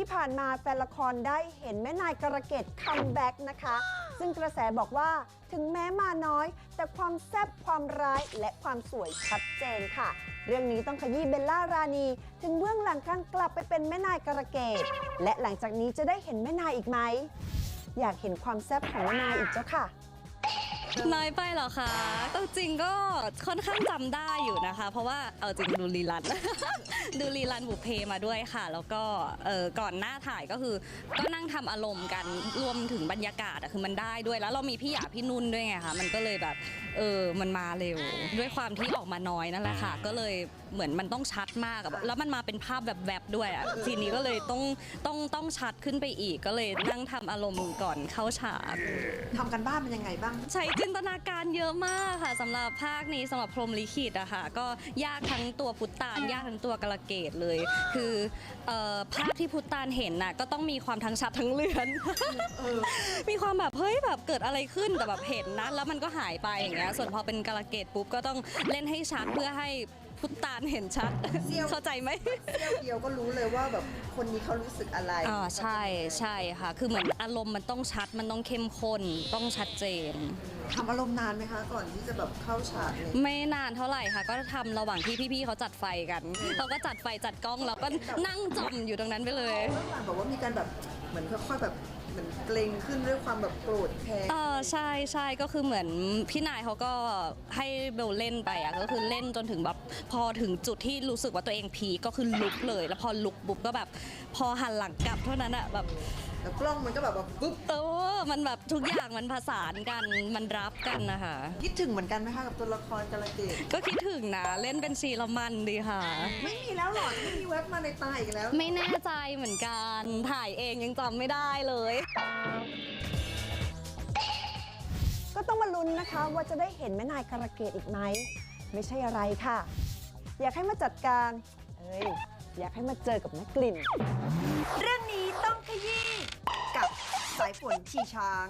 ที่ผ่านมาแฟนละครได้เห็นแม่นายกระเกตคัมแบ็กนะคะ ซึ่งกระแสบอกว่าถึงแม้มาน้อย แต่ความแซ่บความร้ายและความสวยชัดเจนค่ะ เรื่องนี้ต้องขยี้เบลล่ารานี ถึงเบื้องหลังการกลับไปเป็นแม่นายกระเกตและหลังจากนี้จะได้เห็นแม่นายอีกไหมอยากเห็นความแซ่บของแม่นายอีกเจ้าค่ะ น้อยไปเหรอคะเอาจริงก็ค่อนข้างจำได้อยู่นะคะ เพราะว่าเอาจริงดูรีลัน ดูรีลันบุพเพมาด้วยค่ะ แล้วก็เออก่อนหน้าถ่ายก็คือ ก็นั่งทำอารมณ์กันรวมถึงบรรยากาศอะคือมันได้ด้วยแล้วเรามีพี่หยาพี่นุ่นด้วยไงคะมันก็เลยแบบเออมันมาเร็ว ด้วยความที่ออกมาน้อยนั่นแหละค่ะ ก็เลยเหมือนมันต้องชัดมากอะแล้วมันมาเป็นภาพแบบแวบๆด้วยอะทีนี้ก็เลยต้องต้องต้องชัดขึ้นไปอีก ก็เลยนั่งทำอารมณ์ก่อนเข้าฉาก ทำกันบ้านเป็นยังไงบ้าง ใช้จินตนาการเยอะมากค่ะสำหรับภาคนี้สำหรับพรหมลิขิตอะค่ะก็ยากทั้งตัวพุตตานยากทั้งตัวกระเกดเลย คือเอ่อภาพที่พุตตานเห็นน่ะก็ต้องมีความทั้งชัดทั้งเลือน มีความแบบเฮ้ยแบบเกิดอะไรขึ้นแต่แบบเห็นนะแล้วมันก็หายไปอย่างเงี้ยส่วนพอเป็นกระเกดปุ๊บก็ต้องเล่นให้ชัดเพื่อให้ พุตตานเห็นชัด เสี้ยว เข้าใจไหม เที่ยวเดียวก็รู้เลยว่าแบบคนนี้เขารู้สึกอะไรอ่าใช่ใช่ค่ะ คือเหมือนอารมณ์มันต้องชัดมันต้องเข้มข้นต้องชัดเจน ทำอารมณ์นานไหมคะ ก่อนที่จะแบบเข้าฉากเนี่ยไม่นานเท่าไหร่ค่ะ ก็ทำระหว่างที่พี่ๆเขาจัดไฟกันเราก็จัดไฟจัดกล้องเราก็นั่งจมอยู่ตรงนั้นไปเลยเมื่อวานบอกว่ามีการแบบ เหมือนค่อยๆแบบเหมือนเกรงขึ้นด้วยความแบบโกรธแค้นเออใช่ใช่ก็คือเหมือนพี่นายเขาก็ให้เบลเล่นไปอะก็คือเล่นจนถึงแบบพอถึงจุดที่รู้สึกว่าตัวเองพีคก็คือลุกเลย แล้วพอลุกปุ๊บก็แบบพอหันหลังกลับเท่านั้นอะแบบแล้วกล้องมันก็แบบว่าปุ๊บเออมันแบบทุกอย่างมันผสานกันมันรับกันนะคะคิดถึงเหมือนกันไหมคะกับตัวละครกาลเกตก็คิดถึงนะเล่นเป็นซีละมันดีค่ะ ไม่มีแล้วหรอไม่มีเว็บมาในตาอีกแล้ว ไม่แน่ใจเหมือนกัน ถ่ายเองยังจำไม่ได้เลย ก็ต้องมาลุ้นนะคะว่าจะได้เห็นแม่นายการะเกดอีกไหม ไม่ใช่อะไรค่ะ อยากให้มาจัดการ เอ้ย อยากให้มาเจอกับแม่กลิ่น เรื่องนี้ต้องขยี้กับสายฝนชีช้าง